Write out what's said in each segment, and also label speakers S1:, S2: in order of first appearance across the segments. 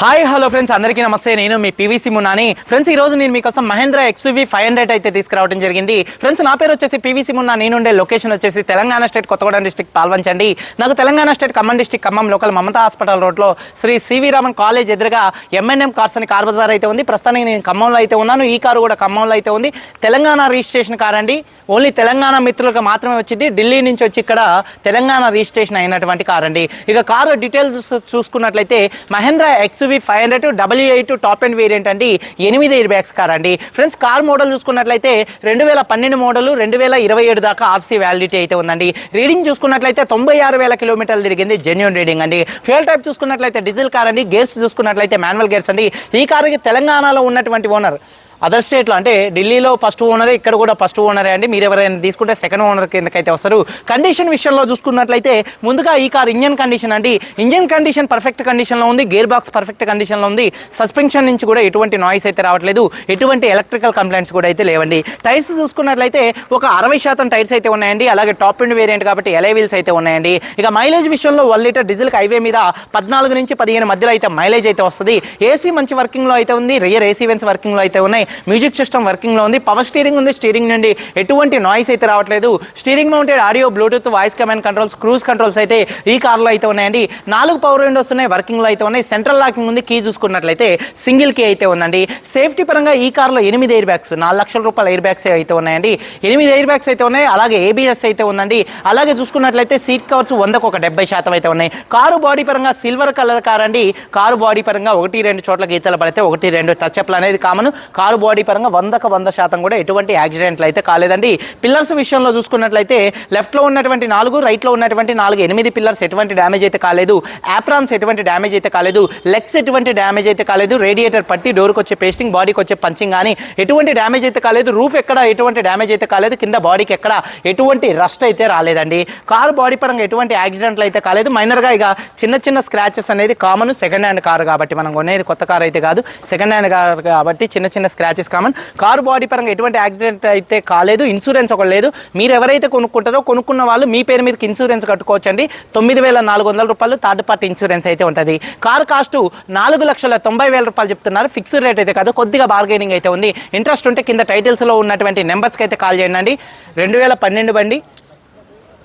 S1: Hi hello friends. అందరికీ నమస్తే. నేను మీ పీవీసీ మున్నాని. ఫ్రెండ్స్ ఈ రోజు నేను మీకోసం మహేంద్ర ఎక్స్యూవీ ఫైవ్ హండ్రెడ్ అయితే తీసుకురావడం జరిగింది. ఫ్రెండ్స్ నా పేరు వచ్చేసి పీవీసీ మున్నా. నేనుండే లొకేషన్ వచ్చేసి తెలంగాణ స్టేట్ కొత్తగూడెం డిస్టిక్ పాల్వంచండి. నాకు Telangana state Khammam district Khammam local Mamata hospital రోడ్లో శ్రీ సివి రామన్ కాలేజ్ ఎదురుగా ఎంఎన్ఎం కార్స్ అని కార్ బజార్ అయితే ఉంది. ప్రస్తుతానికి నేను ఖమ్మంలో అయితే ఉన్నాను. ఈ కారు కూడా ఖమ్మంలో అయితే ఉంది. తెలంగాణ రిజిస్ట్రేషన్ కార్ అండి. ఓన్లీ తెలంగాణ మిత్రులకు మాత్రమే వచ్చింది. ఢిల్లీ నుంచి వచ్చి ఇక్కడ తెలంగాణ రిజిస్ట్రేషన్ అయినటువంటి కార్ అండి. ఇక కారు డీటెయిల్స్ చూసుకున్నట్లయితే Mahindra X XUV five hundred W eight top end variant అండి. ఎనిమిది ఎయిర్ బ్యాగ్స్ కార్ అండి. ఫ్రెండ్స్ కార్ మోడల్ చూసుకున్నట్లయితే రెండు వేల పన్నెండు మోడల్ రెండు వేల ఇరవై ఏడు దాకా ఆర్సీ వ్యాలిడిటీ అయితే ఉందండి. రీడింగ్ చూసుకున్నట్లయితే తొంభై ఆరు వేల కిలోమీటర్లు తిరిగింది జెన్యున్ రీడింగ్ అండి. ఫ్యూల్ టైప్ చూసుకున్నట్లయితే డీజిల్ కార్ అండి. గేర్స్ చూసుకున్నట్లయితే మాన్యువల్ గేర్స్ అండి. ఈ కార్కి తెలంగాణలో ఉన్నటువంటి ఓనర్ అదర్ స్టేట్లో అంటే ఢిల్లీలో ఫస్ట్ ఓనరే ఇక్కడ కూడా ఫస్ట్ ఓనరే అండి. మీరు ఎవరైనా తీసుకుంటే సెకండ్ ఓనర్ కిందకైతే వస్తారు. కండిషన్ విషయంలో చూసుకున్నట్లయితే ముందుగా ఈ కార్ ఇంజన్ కండిషన్ అండి. ఇంజన్ కండిషన్ పర్ఫెక్ట్ కండిషన్లో ఉంది. గేర్ బాక్స్ పర్ఫెక్ట్ కండిషన్లో ఉంది. సస్పెన్షన్ నుంచి కూడా ఎటువంటి నాయిస్ అయితే రావట్లేదు. ఎటువంటి ఎలక్ట్రికల్ కంప్లైంట్స్ కూడా అయితే లేవండి. టైర్స్ చూసుకున్నట్లయితే ఒక అరవై శాతం టైర్స్ అయితే ఉన్నాయండి. అలాగే టాప్ అండ్ వేరియంట్ కాబట్టి ఎలై వీల్స్ అయితే ఉన్నాయండి. ఇక మైలేజ్ విషయంలో వన్ లీటర్ డీజిల్ హైవే మీద పద్నాలుగు నుంచి పదిహేను మధ్యలో అయితే మైలేజ్ అయితే వస్తుంది. ఏసీ మంచి వర్కింగ్లో అయితే ఉంది. రియర్ ఏసీ వెన్స్ వర్కింగ్లో అయితే ఉన్నాయి. మ్యూజిక్ సిస్టమ్ వర్కింగ్లో ఉంది. పవర్ స్టీరింగ్ ఉంది. స్టీరింగ్ నుండి ఎటువంటి నాయిస్ అయితే రావట్లేదు. Steering mounted audio Bluetooth voice command controls cruise controls అయితే ఈ కార్లో అయితే ఉన్నాయండి. నాలుగు పవర్ విండోస్ ఉన్నాయి. వర్కింగ్లో అయితే ఉన్నాయి. సెంట్రల్ లాకింగ్ ఉంది. కీ చూసుకున్నట్లయితే సింగిల్ కీ అయితే ఉందండి. సేఫ్టీ పరంగా ఈ కార్లో ఎనిమిది ఎయిర్ బ్యాగ్స్ నాలుగు లక్షల రూపాయల ఎయిర్ బ్యాగ్స్ అయితే ఉన్నాయండి. ఎనిమిది ఎయిర్ బ్యాగ్స్ అయితే ఉన్నాయి. అలాగే ఏబిఎస్ అయితే ఉందండి. అలాగే చూసుకున్నట్లయితే సీట్ కవర్స్ వందకు ఒక డెబ్బై శాతం అయితే ఉన్నాయి. కారు బాడీ పరంగా సిల్వర్ కలర్ కార్ అండి. కారు బాడీ పరంగా ఒకటి రెండు చోట్ల గీతలు పడితే ఒకటి రెండు టచ్ అప్లు అనేది కామన్ కారు బాడీ పరంగా వందకు వంద శాతం కూడా ఎటువంటి యాక్సిడెంట్లు అయితే కాలేదండి. పిల్లర్స్ విషయంలో చూసుకున్నట్లయితే లెఫ్ట్లో ఉన్నటువంటి నాలుగు రైట్లో ఉన్నటువంటి నాలుగు ఎనిమిది పిల్లర్స్ ఎటువంటి డ్యామేజ్ అయితే కాలేదు. యాప్రాన్స్ ఎటువంటి డ్యామేజ్ అయితే కాలేదు. లెగ్స్ ఎటువంటి డ్యామేజ్ అయితే కాలేదు. రేడియేటర్ పట్టి డోర్కి వచ్చే పేస్టింగ్ బాడీకి వచ్చే పంచింగ్ కానీ ఎటువంటి డ్యామేజ్ అయితే కాలేదు. రూఫ్ ఎక్కడ ఎటువంటి డ్యామేజ్ అయితే కాలేదు. కింద బాడీకి ఎక్కడ ఎటువంటి రస్ట్ అయితే రాలేదండి. కారు బాడీ పరంగా ఎటువంటి యాక్సిడెంట్లు అయితే కాలేదు. మైనర్గా ఇక చిన్న చిన్న స్క్రాచెస్ అనేది కామన్ సెకండ్ హ్యాండ్ కారు కాబట్టి మనం కొనేది కొత్త కార్ అయితే కాదు. సెకండ్ హ్యాండ్ కారు కాబట్టి చిన్న చిన్న స్క్రాచెస్ కామన్ కారు బాడీ పరంగా ఎటువంటి యాక్సిడెంట్ అయితే కాలేదు ఇన్సూరెన్స్ ఒక లేదు. మీరు ఎవరైతే కొనుక్కుంటారో కొనుక్కున్న వాళ్ళు మీ పేరు మీదకి ఇన్సూరెన్స్ కట్టుకోవచ్చండి. తొమ్మిది వేల నాలుగు వందల రూపాయలు థర్డ్ పార్టీ ఇన్సూరెన్స్ అయితే ఉంటుంది. కారు కాస్ట్ నాలుగు లక్షల తొంభై వేల రూపాయలు చెప్తున్నారు. ఫిక్స్డ్ రేట్ అయితే కాదు కొద్దిగా బార్గెనింగ్ అయితే ఉంది. ఇంట్రెస్ట్ ఉంటే కింద టైటిల్స్లో ఉన్నటువంటి నెంబర్స్కి అయితే కాల్ చేయండి. రెండు వేల పన్నెండు బండి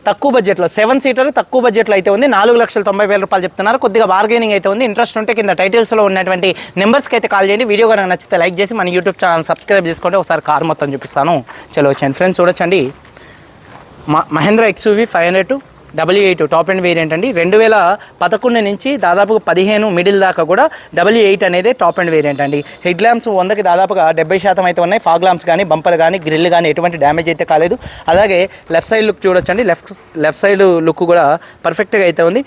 S1: తక్కువ బడ్జెట్లో సెవెన్ సీటర్ తక్కువ బడ్జెట్లో అయితే ఉంది. నాలుగు లక్షల తొంభై వేల రూపాయలు చెప్తున్నారు. కొద్దిగా బార్గెనింగ్ అయితే ఉంది. ఇంట్రెస్ట్ ఉంటే కింద టైటిల్స్లో ఉన్నటువంటి నెంబర్స్కి అయితే కాల్ చేయండి. వీడియో కనుక నచ్చితే లైక్ చేసి మన యూట్యూబ్ ఛానల్ సబ్స్క్రైబ్ చేసుకోండి. ఒకసారి కార్ మొత్తం చూపిస్తాను. చలో వచ్చాను ఫ్రెండ్స్ చూడొచ్చండి. మ- Mahindra XUV five hundred W eight top and variant అండి. రెండు వేల పదకొండు నుంచి దాదాపు పదిహేను మిడిల్ దాకా కూడా డబ్ల్యూ ఎయిట్ అనేది టాప్ అండ్ వేరియంట్ అండి. హెడ్ ల్యాంప్స్ వందకి దాదాపుగా డెబ్బై శాతం అయితే ఉన్నాయి. ఫాగ్ ల్యాంప్స్ కానీ బంపర్ కానీ గ్రిల్ కానీ ఎటువంటి డ్యామేజ్ అయితే కాలేదు. అలాగే లెఫ్ట్ సైడ్ లుక్ చూడొచ్చండి. లెఫ్ట్ లెఫ్ట్ సైడ్ లుక్ కూడా పర్ఫెక్ట్గా అయితే ఉంది.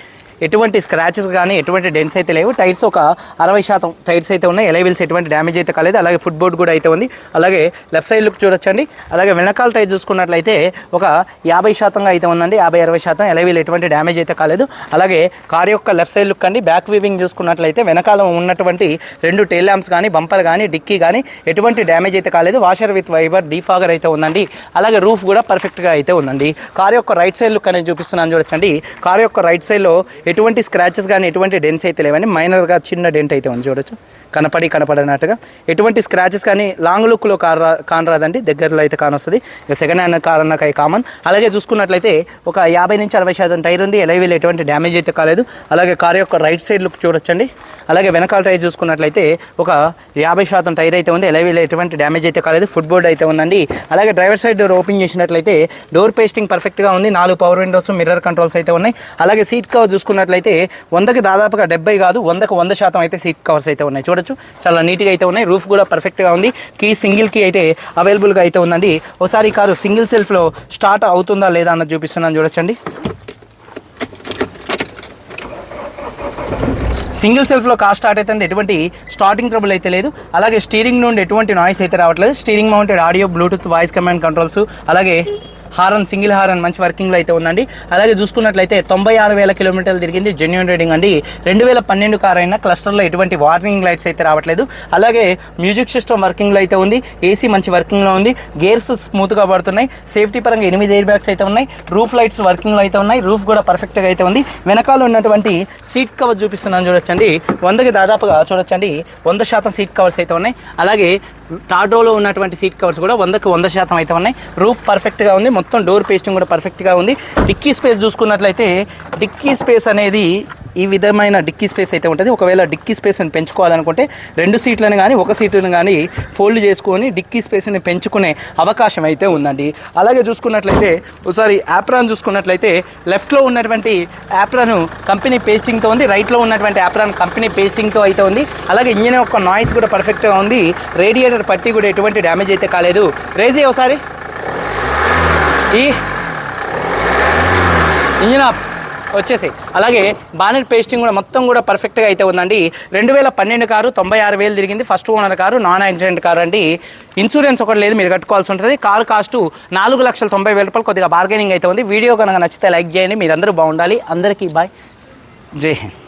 S1: ఎటువంటి స్క్రాచెస్ కానీ ఎటువంటి డెన్స్ అయితే లేవు. టైర్స్ ఒక అరవై శాతం టైర్స్ అయితే ఉన్నాయి. ఎలైవిల్స్ ఎటువంటి డ్యామేజ్ అయితే కాలేదు. అలాగే ఫుట్ బోర్డ్ కూడా అయితే ఉంది. అలాగే లెఫ్ట్ సైడ్ లుక్ చూడొచ్చండి. అలాగే వెనకాల టైర్ చూసుకున్నట్లయితే ఒక యాభై శాతంగా అయితే ఉందండి. యాభై అరవై శాతం ఎలైవిల్ ఎటువంటి డ్యామేజ్ అయితే కాలేదు. అలాగే కార్ యొక్క లెఫ్ట్ సైడ్ లుక్ అండి. బ్యాక్ వీవింగ్ చూసుకున్నట్లయితే వెనకాల ఉన్నటువంటి రెండు టైల్ ల్యాంప్స్ కానీ బంపర్ కానీ డిక్కీ కానీ ఎటువంటి డ్యామేజ్ అయితే కాలేదు. వాషర్ విత్ వైబర్ డీఫాగర్ అయితే ఉందండి. అలాగే రూఫ్ కూడా పర్ఫెక్ట్గా అయితే ఉందండి. కార్ యొక్క రైట్ సైడ్ లుక్ అనేది చూపిస్తున్నాను చూడొచ్చండి. కార్ యొక్క రైట్ సైడ్లో ఎటువంటి స్క్రాచెస్ కానీ ఎటువంటి డెన్స్ అయితే లేవని మైనర్గా చిన్న డెంట్ అయితే ఉంది చూడొచ్చు. కనపడి కనపడినట్టుగా. ఎటువంటి స్క్రాచెస్ కానీ లాంగ్ లుక్లో కార్ రా- కానరాదండి. దగ్గరలో అయితే కానొస్తుంది. ఇక సెకండ్ హ్యాండ్ కార్ అన్నకై కామన్ అలాగే చూసుకున్నట్లయితే ఒక యాభై నుంచి అరవై శాతం టైర్ ఉంది. ఎలైవీల్ ఎటువంటి డ్యామేజ్ అయితే కాలేదు. అలాగే కార్ యొక్క రైట్ సైడ్ లుక్ చూడొచ్చండి. అలాగే వెనకాల టైర్ చూసుకున్నట్లయితే ఒక యాభై శాతం టైర్ అయితే ఉంది. ఎలైవీల్ ఎటువంటి డ్యామేజ్ అయితే కాలేదు. ఫుట్ బోర్డ్ అయితే ఉందండి. అలాగే డ్రైవర్ సైడ్ డోర్ ఓపెన్ చేసినట్లయితే డోర్ పేస్టింగ్ పర్ఫెక్ట్గా ఉంది. నాలుగు పవర్ విండోస్ మిర్రర్ కంట్రోల్స్ అయితే ఉన్నాయి. అలాగే సీట్ కవర్ చూసుకున్నట్లయితే వందకి దాదాపుగా డెబ్బై కాదు వందకు వంద శాతం అయితే సీట్ కవర్స్ అయితే ఉన్నాయి. చూడొచ్చు. చాలా నీట్గా అయితే ఉన్నాయి. రూఫ్ కూడా పర్ఫెక్ట్గా ఉంది. కీ సింగిల్ కీ అయితే అవైలబుల్గా అయితే ఉందండి. ఒకసారి కారు సింగిల్ సెల్ఫ్లో స్టార్ట్ అవుతుందా లేదా అన్నది చూపిస్తున్నాను. చూడొచ్చండి. సింగిల్ సెల్ఫ్లో కార్ స్టార్ట్ అయితే ఎటువంటి స్టార్టింగ్ ట్రబుల్ అయితే లేదు. అలాగే స్టీరింగ్ నుండి ఎటువంటి నాయిస్ అయితే రావట్లేదు. Steering mounted audio Bluetooth voice command controls అలాగే హారన్ సింగిల్ హారన్ మంచి వర్కింగ్లో అయితే ఉందండి. అలాగే చూసుకున్నట్లయితే తొంభై ఆరు వేల కిలోమీటర్లు తిరిగింది జెన్యున్ రీడింగ్ అండి. రెండు వేల పన్నెండు కార్ అయినా క్లస్టర్లో ఎటువంటి వార్నింగ్ లైట్స్ అయితే రావట్లేదు. అలాగే మ్యూజిక్ సిస్టమ్ వర్కింగ్లో అయితే ఉంది. ఏసీ మంచి వర్కింగ్లో ఉంది. గేర్స్ స్మూత్గా పడుతున్నాయి. సేఫ్టీ పరంగా ఎనిమిది ఎయిర్ బ్యాగ్స్ అయితే ఉన్నాయి. రూఫ్ లైట్స్ వర్కింగ్లో అయితే ఉన్నాయి. రూఫ్ కూడా పర్ఫెక్ట్గా అయితే ఉంది. వెనకాల ఉన్నటువంటి సీట్ కవర్ చూపిస్తున్నాను చూడొచ్చండి. వందకి దాదాపుగా చూడొచ్చండి. వంద శాతం సీట్ కవర్స్ అయితే ఉన్నాయి. అలాగే టాటోలో ఉన్నటువంటి సీట్ కవర్స్ కూడా వందకు వంద శాతం అయితే ఉన్నాయి. రూఫ్ పర్ఫెక్ట్గా ఉంది. మొత్తం డోర్ పేస్టింగ్ కూడా పర్ఫెక్ట్గా ఉంది. డిక్కీ స్పేస్ చూసుకున్నట్లయితే డిక్కీ స్పేస్ అనేది ఈ విధమైన డిక్కీ స్పేస్ అయితే ఉంటుంది. ఒకవేళ డిక్కీ స్పేస్ని పెంచుకోవాలనుకుంటే రెండు సీట్లను కానీ ఒక సీట్లను కానీ ఫోల్డ్ చేసుకొని డిక్కీ స్పేస్ని పెంచుకునే అవకాశం అయితే ఉందండి. అలాగే చూసుకున్నట్లయితే ఒకసారి యాప్రాన్ చూసుకున్నట్లయితే లెఫ్ట్లో ఉన్నటువంటి యాప్రాన్ కంపెనీ పేస్టింగ్తో ఉంది. రైట్లో ఉన్నటువంటి యాప్రాన్ కంపెనీ పేస్టింగ్తో అయితే ఉంది. అలాగే ఇంజిన్ యొక్క నాయిస్ కూడా పర్ఫెక్ట్గా ఉంది. రేడియేటర్ పట్టి కూడా ఎటువంటి డ్యామేజ్ అయితే కాలేదు. రేజీ ఒకసారి. ఈ ఇంజిన్ ఆఫ్ వచ్చేసాయి. అలాగే బానెట్ పేస్టింగ్ కూడా మొత్తం కూడా పర్ఫెక్ట్గా అయితే ఉందండి. రెండు వేల పన్నెండు కారు తొంభై ఆరు వేలు తిరిగింది. First owner car non accident car అండి. ఇన్సూరెన్స్ ఒకటి లేదు మీరు కట్టుకోవాల్సి ఉంటుంది. కారు కాస్ట్ నాలుగు లక్షల తొంభై వేల రూపాయలు కొద్దిగా బార్గెనింగ్ అయితే ఉంది. వీడియో కనుక నచ్చితే లైక్ చేయండి. మీరందరూ బాగుండాలి. అందరికీ బాయ్ జై హింద్.